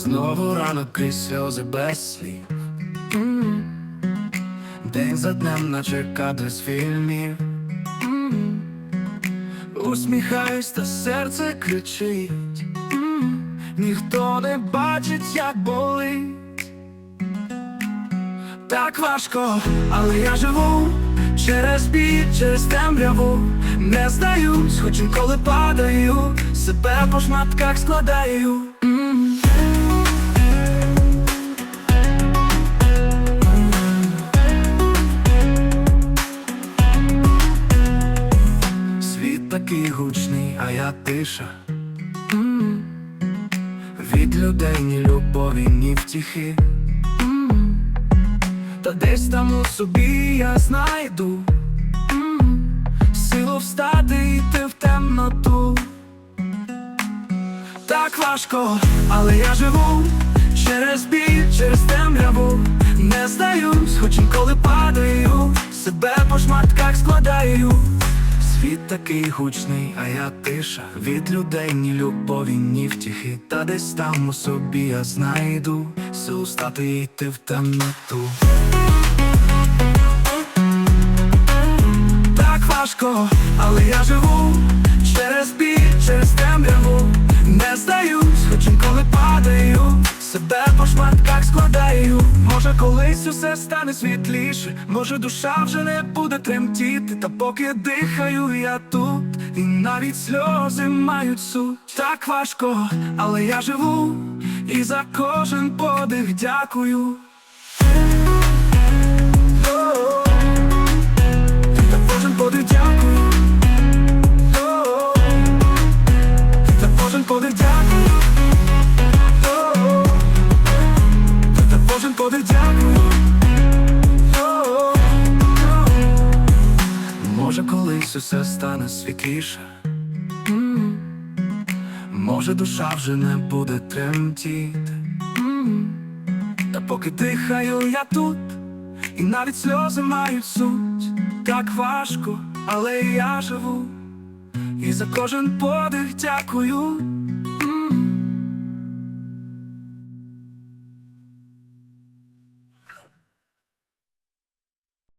Знову ранок крізь сльози без слів. День за днем, наче кадри з фільмів. Усміхаюсь, та серце кричить. Ніхто не бачить, як болить Так важко, але я живу через біль, через темряву Не здаюсь, хоч інколи падаю, себе по шматках складаю такий гучний, а я тиша. Від людей ні любові, ні втіхи. Та десь там у собі я знайду. Силу встати йти в темноту Так важко, але я живу такий гучний, а я тиша. Від людей ні любові, ні втіхи. Та десь там у собі я знайду. Сил стати йти в темноту. Так важко, але я живу Може колись усе стане світліше. Може душа вже не буде тремтіти. Та поки дихаю я тут І навіть сльози мають суть. Так важко, але я живу І за кожен подих дякую колись усе стане світліше. М. Може душа вже не буде тремтіти. М. Та поки дихаю я тут І навіть сльози мають суть. Так важко, але я живу. І за кожен подих дякую